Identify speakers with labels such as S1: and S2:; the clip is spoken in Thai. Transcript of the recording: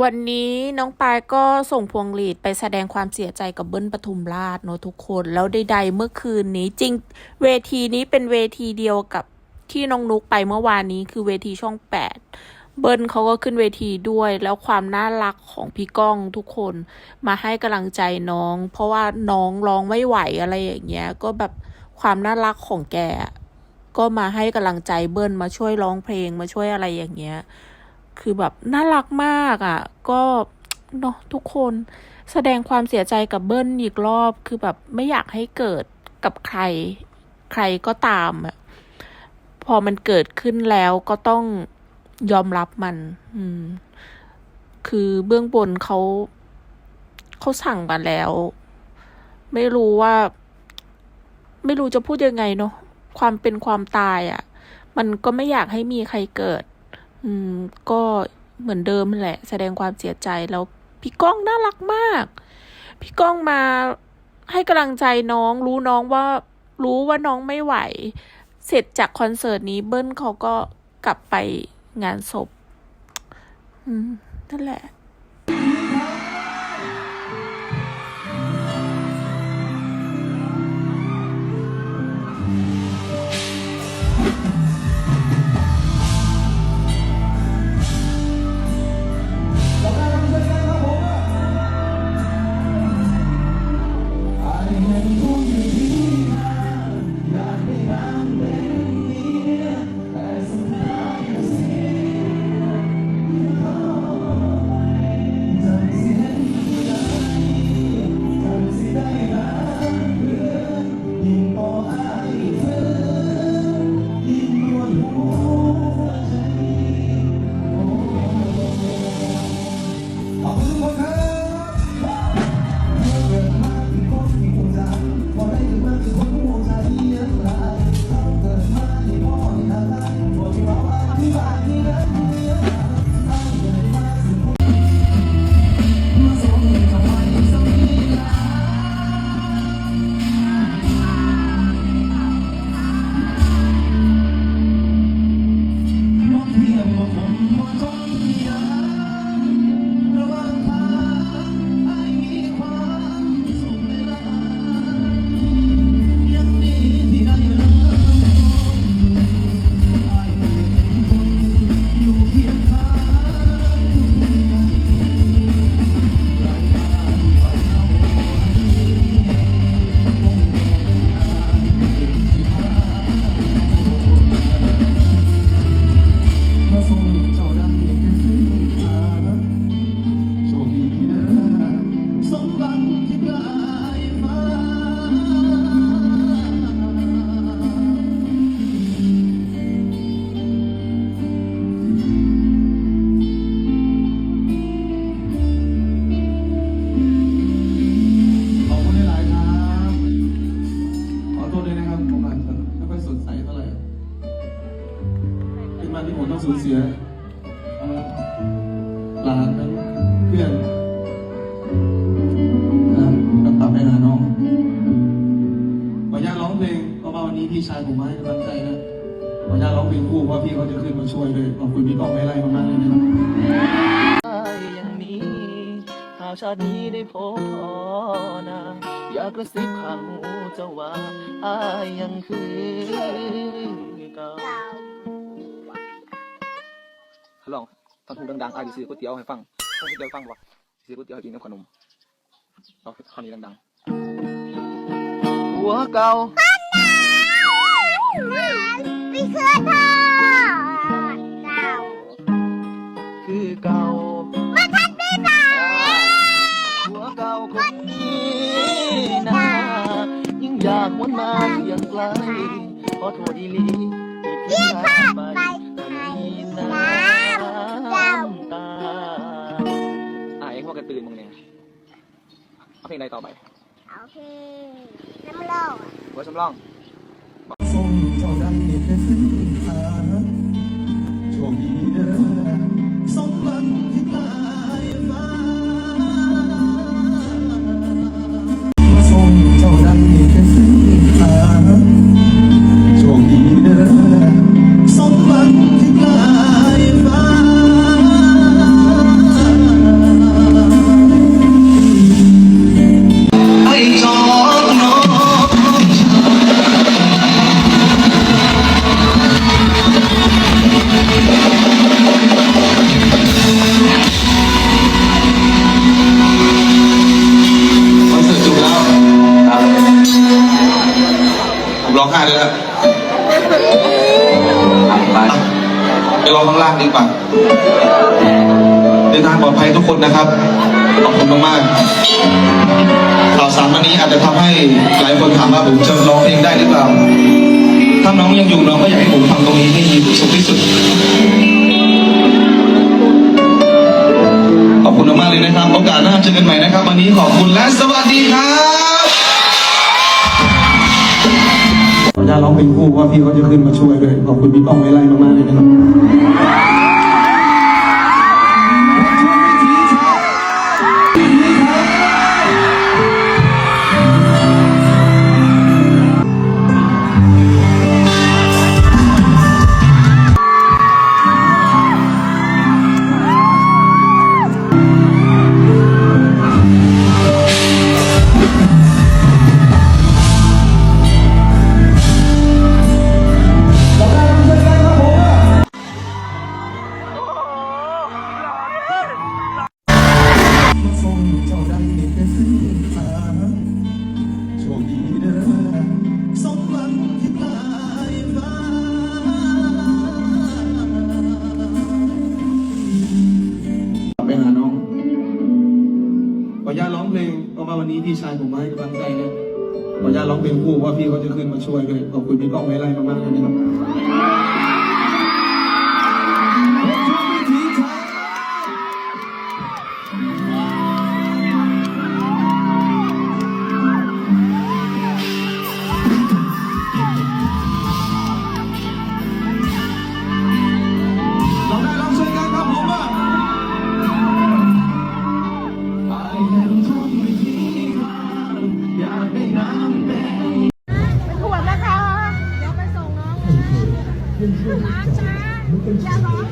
S1: วันนี้น้องปายก็ส่งพวงหลีดไปแสดงความเสียใจกับเบิ้ลปทุมราชเนอะทุกคน แล้วใดๆเมื่อคืนนี้จริง เวทีนี้เป็นเวทีเดียวกับที่น้องนุกไปเมื่อวานนี้คือเวทีช่องแปดเบิ้ลเขาก็ขึ้นเวทีด้วย แล้วความน่ารักของพี่ก้องทุกคนมาให้กำลังใจน้อง เพราะว่าน้องร้องไม่ไหวอะไรอย่างเงี้ย ก็แบบความน่ารักของแกก็มาให้กำลังใจเบิ้ลมาช่วยร้องเพลงมาช่วยอะไรอย่างเงี้ย คือแบบน่ารักมากอะ่ะ ก็เนาะทุกคนแสดงความเสียใจกับเบิ้ลอีกรอบ คือแบบไม่อยากให้เกิดกับใคร ใครก็ตามอะพอมันเกิดขึ้นแล้วก็ต้องยอมรับมัน อืม คือเบื้องบนเขาเขาสั่งมาแล้ว ไม่รู้ว่า ไม่รู้จะพูดยังไงเนาะความเป็นความตายอะ่ะ มันก็ไม่อยากให้มีใครเกิด อืม ก็เหมือนเดิมแหละ แสดงความเสียใจแล้วพี่ก้องน่ารักมาก พี่ก้องมาให้กำลังใจน้อง รู้น้องว่า รู้ว่าน้องไม่ไหว เสร็จจากคอนเสิร์ตนี้เบิ้ลเขาก็กลับไปงานศพ อืม นั่นแหละ
S2: สดใสเท่าไหร่เป็นวันที่ผมต้องสูญเสียหลานทั้งเพื่อนนะครับกลับไปหาน้องขออนุญาตร้องเพลงเพราะว่าวันนี้พี่ชายผมมาให้กำลังใจนะขออนุญาตร้องเพลงคู่เพราะพี่เขาจะขึ้นมาช่วยเลยขอบคุณพี่ก้องไม่ไล่มากๆเลยนะครับ
S3: อย่างนี้หากชาตินี้ได้พบพอนะ อยากกระซิบข้างหูเจ้าว่าอายยังคือเก่าฮัลโหลฟังหูดังๆอายสิซื้อก๋วยเตี๋ยวให้ฟังฟังก๋วยเตี๋ยวให้ฟังบ่ซื้อก๋วยเตี๋ยวให้กินกับขนมเอาคำนี้ดังๆหัวเก่า
S4: ไม่เคยทอดเก่า
S3: คือเก่า
S4: มา
S3: ยิ่งอยากวนมาเพียงไกลขอโทษอีลีที่พลาดไปแต่มีน้ำตาอะเอ็งว่ากระตือนมึงเนี่ยเอาเพลงใดต่อไป
S4: เอาเพลงน้ำเล่า
S3: หัวสำรอง
S2: ไห้เลยนะไปรอข้างล่างดีกว่าเดินทางปลอดภัยทุกคนนะครับ ขอบคุณมากๆข่าวสารวันนี้อาจจะทำให้หลายคนถามว่าผมจะร้องเพลงได้หรือเปล่า ถ้าน้องยังอยู่น้องก็อยากให้ผมทำตรงนี้ให้ดีสุดที่สุด ขอบคุณมากเลยนะครับ โอกาสหน้าเจอกันใหม่นะครับ วันนี้ขอบคุณและสวัสดีครับ ญาตร้องเพลงคู่ว่าพี่เขาจะขึ้นมาช่วยด้วยขอบคุณพี่ป้องไว้ไล่มากๆเลยนะครับ เจ้าได้เป็นทางโชคดีเด้อสมหวังที่ปลายฟ้าไปหาน้องขออนุญาตร้องเพลงเพราะว่าวันนี้พี่ชายผมมาให้กำลังใจนะขออนุญาตร้องเพลงคู่ว่าพี่เขาจะขึ้นมาช่วยด้วยขอบคุณพี่ก้องไว้ไล่มากๆเลยนะครับ งน